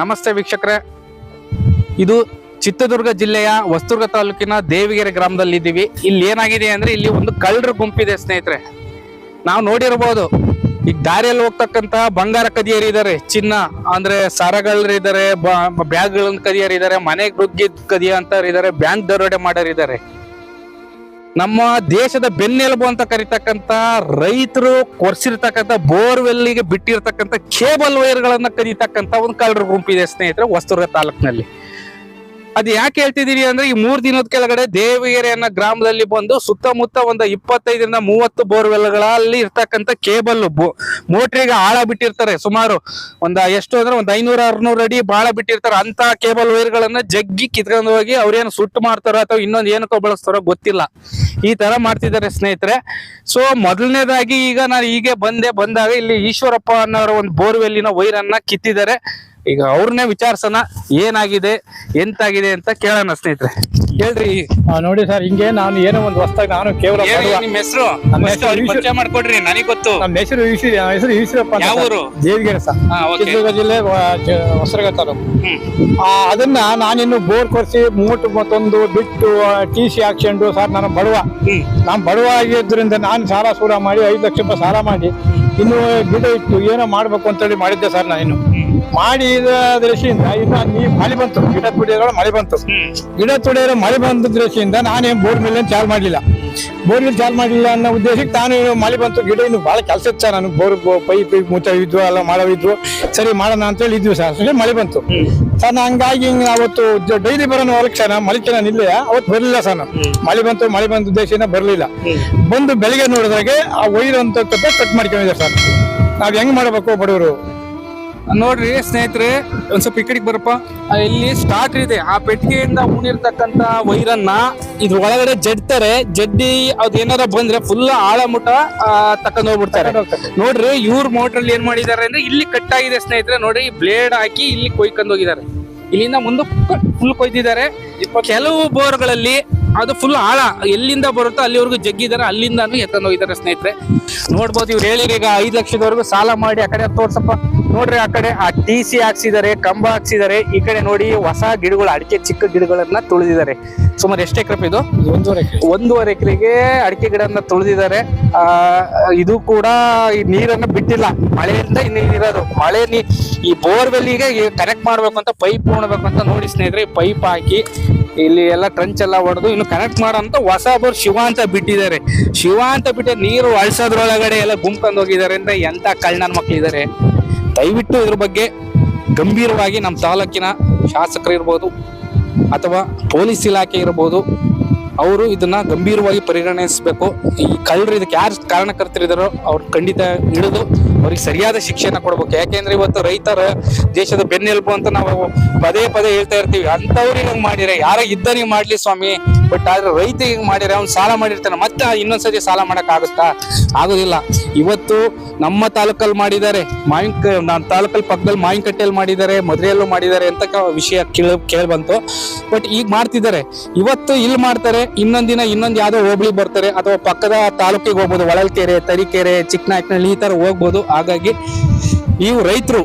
ನಮಸ್ತೆ ವೀಕ್ಷಕರೇ. ಇದು ಚಿತ್ರದುರ್ಗ ಜಿಲ್ಲೆಯ ಹೊಸದುರ್ಗ ತಾಲೂಕಿನ ದೇವಿಗೆರೆ ಗ್ರಾಮದಲ್ಲಿ ಇದ್ದೀವಿ ಇಲ್ಲಿ ಏನಾಗಿದೆ ಅಂದ್ರೆ ಇಲ್ಲಿ ಒಂದು ಕಳ್ಳರ ಗುಂಪಿದೆ ಸ್ನೇಹಿತರೆ. ನಾವು ನೋಡಿರಬಹುದು ಈಗ ದಾರಿಯಲ್ಲಿ ಹೋಗ್ತಕ್ಕಂತ ಬಂಗಾರ ಕದಿಯರು ಇದ್ದಾರೆ ಚಿನ್ನ, ಅಂದ್ರೆ ಸರಗಳರು ಬ್ಯಾಗ್ ಬ್ಯಾಗ್ಗಳನ್ನ ಕದಿಯರು ಇದಾರೆ, ಮನೆಗೆ ನುಗ್ಗಿದ್ ಕದಿಯ ಅಂತ ಇದ್ದಾರೆ ಬ್ಯಾಂಕ್ ದರೋಡೆ ಮಾಡೋರು ಇದ್ದಾರೆ ನಮ್ಮ ದೇಶದ ಬೆನ್ನೆಲುಬು ಅಂತ ಕರಿತಕ್ಕಂತ ರೈತರು ಕೊರ್ಸಿರ್ತಕ್ಕಂಥ ಬೋರ್ವೆಲ್ಲಿಗೆ ಬಿಟ್ಟಿರ್ತಕ್ಕಂಥ ಕೇಬಲ್ ವೈರ್ಗಳನ್ನ ಕದೀತಕ್ಕಂತ ಒಂದು ಕಳ್ಳರ ಗುಂಪಿದೆ ಸ್ನೇಹಿತರೆ ಹೊಸದುರ್ಗ ತಾಲೂಕಿನಲ್ಲಿ. ಅದು ಯಾಕೆ ಹೇಳ್ತಿದೀನಿ ಅಂದ್ರೆ ಈ ಮೂರ್ ದಿನದ ಕೆಳಗಡೆ ಅನ್ನೋ ಗ್ರಾಮದಲ್ಲಿ ಬಂದು ಸುತ್ತಮುತ್ತ ಒಂದು ಇಪ್ಪತ್ತೈದರಿಂದ ಮೂವತ್ತು ಬೋರ್ವೆಲ್ಗಳಲ್ಲಿ ಇರ್ತಕ್ಕಂತ ಕೇಬಲ್ ಮೋಟ್ರಿಗೆ ಆಳ ಬಿಟ್ಟಿರ್ತಾರೆ. ಸುಮಾರು ಒಂದ ಎಷ್ಟು ಅಂದ್ರೆ ಒಂದ್ ಐನೂರ, ಆರ್ನೂರು ಅಡಿ ಬಾಳ ಬಿಟ್ಟಿರ್ತಾರೆ. ಅಂತ ಕೇಬಲ್ ವೈರ್ಗಳನ್ನ ಜಗ್ಗಿ ಕಿತ್ಕೊಂಡು ಹೋಗಿ ಅವ್ರೇನು ಸುಟ್ಟು ಮಾಡ್ತಾರೋ ಅಥವಾ ಇನ್ನೊಂದು ಏನಕ್ಕೋ ಬಳಸ್ತಾರೋ ಗೊತ್ತಿಲ್ಲ. ಈ ತರ ಮಾಡ್ತಿದ್ದಾರೆ ಸ್ನೇಹಿತರೆ. ಸೊ ಮೊದಲನೇದಾಗಿ ಈಗ ನಾನು ಹೀಗೆ ಬಂದೆ, ಬಂದಾಗ ಇಲ್ಲಿ ಈಶ್ವರಪ್ಪ ಅನ್ನೋರ ಒಂದು ಬೋರ್ವೆಲ್ಲಿನ ವೈರನ್ನ ಕಿತ್ತಿದ್ದಾರೆ. ಈಗ ಅವ್ರನ್ನೇ ವಿಚಾರಿಸೋಣ ಏನಾಗಿದೆ ಎಂತಾಗಿದೆ ಅಂತ ಕೇಳೋಣ ಸ್ನೇಹಿತರೆ. ಹೇಳ್ರಿ ಆ, ನೋಡಿ ಸರ್ ಹಿಂಗೆ ನಾನು ಏನೋ ಒಂದು ಹೊಸ್ದಾಗಿ ನಾನು ಕೇವಲ ಹೆಸರು. ನಮ್ಮ ಹೆಸರು ಪರಿಚಯ ಮಾಡ್ಕೊಡ್ರಿ ನನಗೆ ಗೊತ್ತು. ನಮ್ಮ ಹೆಸರು ಈಶ್ವರ ಹೆಸರು ಈಶ್ವರಪ್ಪ ಅಂತ ಯಾವ ಸರ್. ಊರು? ದೇವಿಗೆರೆ ಸರ್. ಹಾ ಓಕೆ ಚಿತ್ರದುರ್ಗ ಜಿಲ್ಲೆ ವ- ಜ- ಹೊಸದುರ್ಗ ತಾಲೂಕು. ಹ್ಮ್. ಆ, ಅದನ್ನ ನಾನಿನ್ನು ಬೋರ್ ಕೊರ್ಸಿ ಮೂಟು ಮತ್ತೊಂದು ಬಿಟ್ಟು ಟಿ ಸಿ ಹಾಕ್ಸ್ಕೊಂಡು ಸರ್ ನಾನು ಬಡವ. ಹ್ಮ್. ನಾನು ಬಡವ ಆಗಿದ್ದರಿಂದ ನಾನು ಸಾಲ ಸೂರ ಮಾಡಿ ಐದು ಲಕ್ಷ ರೂಪಾಯಿ ಸಾಲ ಮಾಡಿ ಇನ್ನು ಗಿಡ ಇಟ್ಟು ಏನೋ ಮಾಡ್ಬೇಕು ಅಂತೇಳಿ ಮಾಡಿದ್ದೆ ಸರ್ ನಾನು ಇನ್ನು ಮಾಡಿದ ದೃಷ್ಟಿಯಿಂದ ಇನ್ನ ನೀ ಮಳೆ ಬಂತು. ಗಿಡ ತುಡಿಯೋದ್ರೊಳಗೆ ಮಳೆ ಬಂತು. ಗಿಡ ತುಡಿಯೋರು ಮಳೆ ಬಂದ ದೃಷ್ಟಿಯಿಂದ ನಾನೇನು ಬೋರ್ ಮೇಲೆ ಚಾಲ್ ಮಾಡಲಿಲ್ಲ. ಬೋರ್ ಮೇಲೆ ಚಾಲ್ ಮಾಡಲಿಲ್ಲ ಅನ್ನೋ ಉದ್ದೇಶಕ್ಕೆ ತಾನು ಮಳೆ ಬಂತು. ಗಿಡ ಇನ್ನು ಭಾಳ ಕೆಲಸ ಇತ್ತು ಸರ್ ನನಗೆ. ಬೋರ್ ಪೈಪ್ ಮುಚ್ಚಿದ್ವು ಅಲ್ಲ ಎಲ್ಲ ಮಾಡವಿದ್ವು. ಸರಿ ಮಾಡೋಣ ಅಂತೇಳಿ ಇದ್ವಿ ಸರ್. ಸರಿ ಮಳೆ ಬಂತು. ಸರ್ ನಾ ಹಂಗಾಗಿ ಹಿಂಗೆ ಅವತ್ತು ಡೈಲಿ ಬರೋಣ ಹೊರಗೆ ಸರ್. ಮಳೆ ಮಲಿಕೆ ನಾನು ಇಲ್ಲೇ ಅವತ್ತು ಬರಲಿಲ್ಲ ಸರ್ ನಾನು. ಮಳೆ ಬಂತು ಮಳೆ ಬಂದ ಉದ್ದೇಶದಿಂದ ಬರಲಿಲ್ಲ. ಬಂದು ಬೆಳಿಗ್ಗೆ ನೋಡಿದ್ರಾಗೆ ಆ ವೈರ್ ಅಂತ ಕಟ್ ಮಾಡ್ಕೊಂಡಿದ್ದಾರೆ ಸರ್. ನಾವು ಹೆಂಗ್ ಮಾಡಬೇಕು ಬಡವರು? ನೋಡ್ರಿ ಸ್ನೇಹಿತರೆ ಒಂದ್ ಸ್ವಲ್ಪ ಈ ಕಡೆಗೆ ಬರಪ್ಪ. ಇಲ್ಲಿ ಸ್ಟಾರ್ಟ್ ಇದೆ. ಆ ಪೆಟ್ಟಿಗೆಯಿಂದ ಉಣಿರ್ತಕ್ಕಂತ ವೈರನ್ನ ಇದ್ರ ಒಳಗಡೆ ಜಡ್ತಾರೆ. ಜಡ್ಡಿ ಅದ್ ಏನಾರ ಬಂದ್ರೆ ಫುಲ್ ಆಳ ಮುಟ ತಕೊಂಡ್ ಹೋಗ್ಬಿಡ್ತಾರೆ. ನೋಡ್ರಿ ಇವ್ರ ಮೋಟ್ರಲ್ಲಿ ಏನ್ ಮಾಡಿದ್ದಾರೆ ಅಂದ್ರೆ ಇಲ್ಲಿ ಕಟ್ ಆಗಿದೆ ಸ್ನೇಹಿತರೆ. ನೋಡಿ ಬ್ಲೇಡ್ ಹಾಕಿ ಇಲ್ಲಿ ಕೊಯ್ಕೊಂಡ್ ಹೋಗಿದ್ದಾರೆ. ಇಲ್ಲಿಂದ ಮುಂದೆ ಫುಲ್ ಕೊಯ್ದಿದ್ದಾರೆ. ಕೆಲವು ಬೋರ್ಗಳಲ್ಲಿ ಅದು ಫುಲ್ ಆಳ. ಎಲ್ಲಿಂದ ಬರುತ್ತೋ ಅಲ್ಲಿವರೆಗೂ ಜಗ್ಗಿದ್ದಾರೆ. ಅಲ್ಲಿಂದ ಎತ್ತಂದ್ ಹೋಗಿದ್ದಾರೆ ಸ್ನೇಹಿತರೆ. ನೋಡ್ಬೋದು ಇವ್ರು ಹೇಳಿರೀಗ ಈಗ ಐದು ಲಕ್ಷದವರೆಗೂ ಸಾಲ ಮಾಡಿ ಆ ಕಡೆ ತೋರ್ಸಪ್ಪ ನೋಡ್ರಿ ಆ ಕಡೆ ಆ ಟಿ ಸಿ ಹಾಕ್ಸಿದ್ದಾರೆ ಕಂಬ ಹಾಕ್ಸಿದ್ದಾರೆ ಈ ಕಡೆ ನೋಡಿ ಹೊಸ ಗಿಡಗಳು ಅಡಿಕೆ ಚಿಕ್ಕ ಗಿಡಗಳನ್ನ ತುಳಿದಿದ್ದಾರೆ. ಸುಮಾರು ಎಷ್ಟು ಎಕರೆ ಇದು? ಒಂದೂವರೆ ಒಂದೂವರೆ ಎಕರೆಗೆ ಅಡಿಕೆ ಗಿಡನ ತುಳಿದಿದ್ದಾರೆ. ಆ ಇದು ಕೂಡ ಈ ನೀರನ್ನ ಬಿಟ್ಟಿಲ್ಲ. ಮಳೆಯಿಂದ ಈ ನೀರಿರೋದು. ಮಳೆ ನೀ ಈ ಬೋರ್ವೆಲ್ಲಿಗೆ ಕನೆಕ್ಟ್ ಮಾಡ್ಬೇಕು ಅಂತ ಪೈಪ್ ಉಣ್ಬೇಕು ಅಂತ ನೋಡಿ ಸ್ನೇಹಿತರೆ ಪೈಪ್ ಹಾಕಿ ಇಲ್ಲಿ ಎಲ್ಲ ಟ್ರಂಚ್ ಎಲ್ಲ ಹೊಡೆದು ಇನ್ನು ಕನೆಕ್ಟ್ ಮಾಡೋ ಅಂತ ಹೊಸ ಬೋರ್ ಶಿವ ಅಂತ ಬಿಟ್ಟಿದ್ದಾರೆ. ಶಿವ ಅಂತ ಬಿಟ್ಟೆ ನೀರು ಅಳ್ಸೋದ್ರೊಳಗಡೆ ಎಲ್ಲ ಗುಂಪ್ಕೊಂಡು ಹೋಗಿದ್ದಾರೆ ಅಂದ್ರೆ ಎಂತ ಕಳ್ಳನ ಮಕ್ಳಿದ್ದಾರೆ ದಯವಿಟ್ಟು ಇದ್ರ ಬಗ್ಗೆ ಗಂಭೀರವಾಗಿ ನಮ್ಮ ತಾಲೂಕಿನ ಶಾಸಕರು ಇರ್ಬೋದು ಅಥವಾ ಪೊಲೀಸ್ ಇಲಾಖೆ ಇರ್ಬೋದು, ಅವರು ಇದನ್ನ ಗಂಭೀರವಾಗಿ ಪರಿಗಣಿಸಬೇಕು. ಈ ಕಳ್ಳರು ಇದಕ್ಕೆ ಯಾರು ಕಾರಣಕರ್ತರಿದಾರೋ ಅವ್ರು ಖಂಡಿತ ಹಿಡಿದು ಅವ್ರಿಗೆ ಸರಿಯಾದ ಶಿಕ್ಷಣ ಕೊಡ್ಬೇಕು. ಯಾಕೆಂದ್ರೆ ಇವತ್ತು ರೈತರ ದೇಶದ ಬೆನ್ನೆಲುಬು ಅಂತ ನಾವು ಪದೇ ಪದೇ ಹೇಳ್ತಾ ಇರ್ತೀವಿ. ಅಂತವ್ರಿಗೆ ಹಂಗ್ ಮಾಡಿರ ಯಾರ ಇದ್ದನಿಗೆ ಮಾಡ್ಲಿ ಸ್ವಾಮಿ, ಬಟ್ ಆದ್ರೆ ರೈತ ಹಿಂಗ್ ಮಾಡಿರ ಅವ್ನು ಸಾಲ ಮಾಡಿರ್ತಾನೆ. ಮತ್ತೆ ಇನ್ನೊಂದ್ಸತಿ ಸಾಲ ಮಾಡಕ್ ಆಗುತ್ತಾ? ಆಗೋದಿಲ್ಲ. ಇವತ್ತು ನಮ್ಮ ತಾಲೂಕಲ್ಲಿ ಮಾಡಿದ್ದಾರೆ, ಮಾವಿನ ನಮ್ಮ ತಾಲೂಕಲ್ಲಿ ಪಕ್ಕದಲ್ಲಿ ಮಾವಿನಕಟ್ಟೆಯಲ್ಲಿ ಮಾಡಿದ್ದಾರೆ ಮದುವೆಯಲ್ಲೂ ಮಾಡಿದ್ದಾರೆ ಅಂತ ವಿಷಯ ಕೇಳ, ಕೇಳಿ ಬಂತು. ಬಟ್ ಈಗ ಮಾಡ್ತಿದ್ದಾರೆ. ಇವತ್ತು ಇಲ್ಲಿ ಮಾಡ್ತಾರೆ ಇನ್ನೊಂದಿನ ದಿನ ಯಾವುದೋ ಯಾವ್ದೋ ಹೋಬಳಿ ಬರ್ತಾರೆ, ಅಥವಾ ಪಕ್ಕದ ತಾಲೂಕಿಗೆ ಹೋಗ್ಬೋದು, ಹೊಳಲ್ಕೆರೆ, ತರೀಕೆರೆ ಚಿಕ್ಕನಾಯಕನಹಳ್ಳಿ ಈ ಥರ ಹೋಗ್ಬೋದು. ಹಾಗಾಗಿ ಇವು ರೈತರು